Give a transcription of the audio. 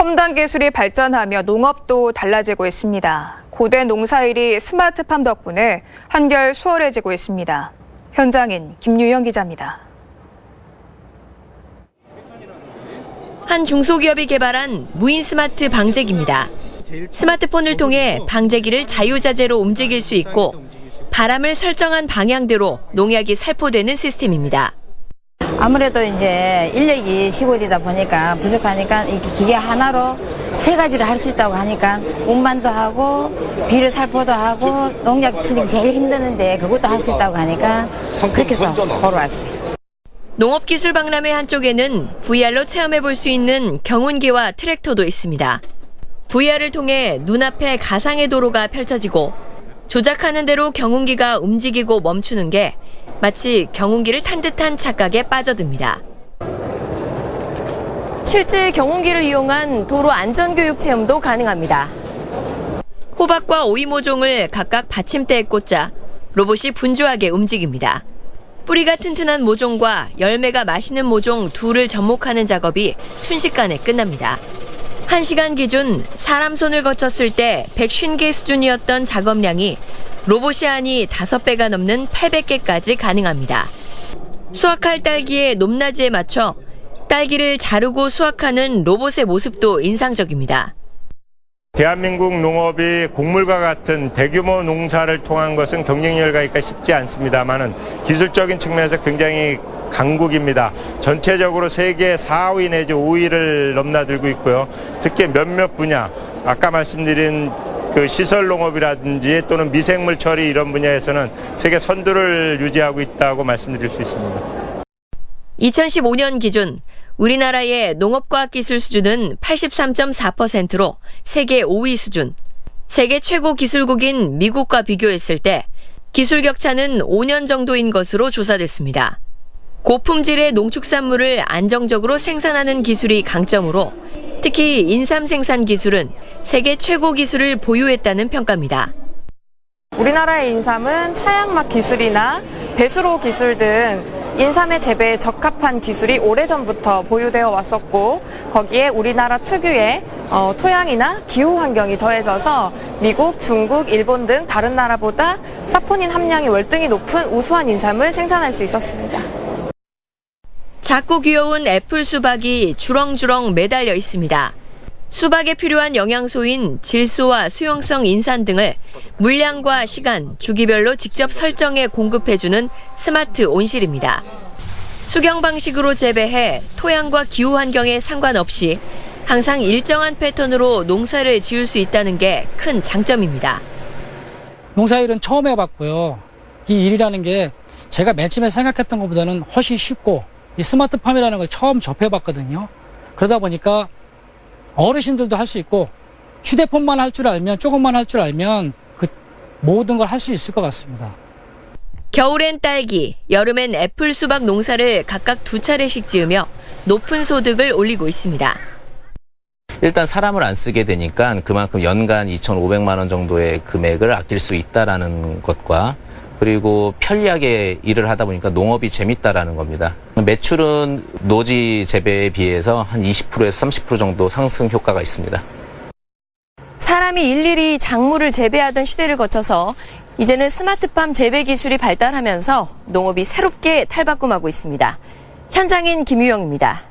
첨단 기술이 발전하며 농업도 달라지고 있습니다. 고된 농사일이 스마트팜 덕분에 한결 수월해지고 있습니다. 현장인 김유영 기자입니다. 한 중소기업이 개발한 무인 스마트 방제기입니다. 스마트폰을 통해 방제기를 자유자재로 움직일 수 있고 바람을 설정한 방향대로 농약이 살포되는 시스템입니다. 아무래도 이제 인력이 시골이다 보니까 부족하니까 이 기계 하나로 세 가지를 할 수 있다고 하니까 운반도 하고 비료 살포도 하고 농약 치는 게 제일 힘드는데 그것도 할 수 있다고 하니까 그렇게 해서 보러 왔어요. 농업기술 박람회 한쪽에는 VR로 체험해 볼 수 있는 경운기와 트랙터도 있습니다. VR을 통해 눈앞에 가상의 도로가 펼쳐지고 조작하는 대로 경운기가 움직이고 멈추는 게 마치 경운기를 탄 듯한 착각에 빠져듭니다. 실제 경운기를 이용한 도로 안전교육 체험도 가능합니다. 호박과 오이 모종을 각각 받침대에 꽂자 로봇이 분주하게 움직입니다. 뿌리가 튼튼한 모종과 열매가 맛있는 모종 둘을 접목하는 작업이 순식간에 끝납니다. 1시간 기준 사람 손을 거쳤을 때 150개 수준이었던 작업량이 로봇이 하니 5배가 넘는 800개까지 가능합니다. 수확할 딸기의 높낮이에 맞춰 딸기를 자르고 수확하는 로봇의 모습도 인상적입니다. 대한민국 농업이 곡물과 같은 대규모 농사를 통한 것은 경쟁력이 있기가 쉽지 않습니다만은 기술적인 측면에서 굉장히 강국입니다. 전체적으로 세계 4위 내지 5위를 넘나들고 있고요. 특히 몇몇 분야, 아까 말씀드린 그 시설 농업이라든지 또는 미생물 처리 이런 분야에서는 세계 선두를 유지하고 있다고 말씀드릴 수 있습니다. 2015년 기준 우리나라의 농업과학 기술 수준은 83.4%로 세계 5위 수준. 세계 최고 기술국인 미국과 비교했을 때 기술 격차는 5년 정도인 것으로 조사됐습니다. 고품질의 농축산물을 안정적으로 생산하는 기술이 강점으로 특히 인삼 생산 기술은 세계 최고 기술을 보유했다는 평가입니다. 우리나라의 인삼은 차양막 기술이나 배수로 기술 등 인삼의 재배에 적합한 기술이 오래전부터 보유되어 왔었고 거기에 우리나라 특유의 어, 토양이나 기후 환경이 더해져서 미국, 중국, 일본 등 다른 나라보다 사포닌 함량이 월등히 높은 우수한 인삼을 생산할 수 있었습니다. 작고 귀여운 애플 수박이 주렁주렁 매달려 있습니다. 수박에 필요한 영양소인 질소와 수용성 인산 등을 물량과 시간, 주기별로 직접 설정해 공급해주는 스마트 온실입니다. 수경 방식으로 재배해 토양과 기후 환경에 상관없이 항상 일정한 패턴으로 농사를 지을 수 있다는 게 큰 장점입니다. 농사일은 처음 해봤고요. 이 일이라는 게 제가 맨 처음에 생각했던 것보다는 훨씬 쉽고 이 스마트팜이라는 걸 처음 접해봤거든요. 그러다 보니까 어르신들도 할 수 있고 휴대폰만 할 줄 알면 조금만 할 줄 알면 그 모든 걸 할 수 있을 것 같습니다. 겨울엔 딸기, 여름엔 애플 수박 농사를 각각 두 차례씩 지으며 높은 소득을 올리고 있습니다. 일단 사람을 안 쓰게 되니까 그만큼 연간 2,500만 원 정도의 금액을 아낄 수 있다라는 것과 그리고 편리하게 일을 하다 보니까 농업이 재밌다라는 겁니다. 매출은 노지 재배에 비해서 한 20%에서 30% 정도 상승 효과가 있습니다. 사람이 일일이 작물을 재배하던 시대를 거쳐서 이제는 스마트팜 재배 기술이 발달하면서 농업이 새롭게 탈바꿈하고 있습니다. 현장인 김유영입니다.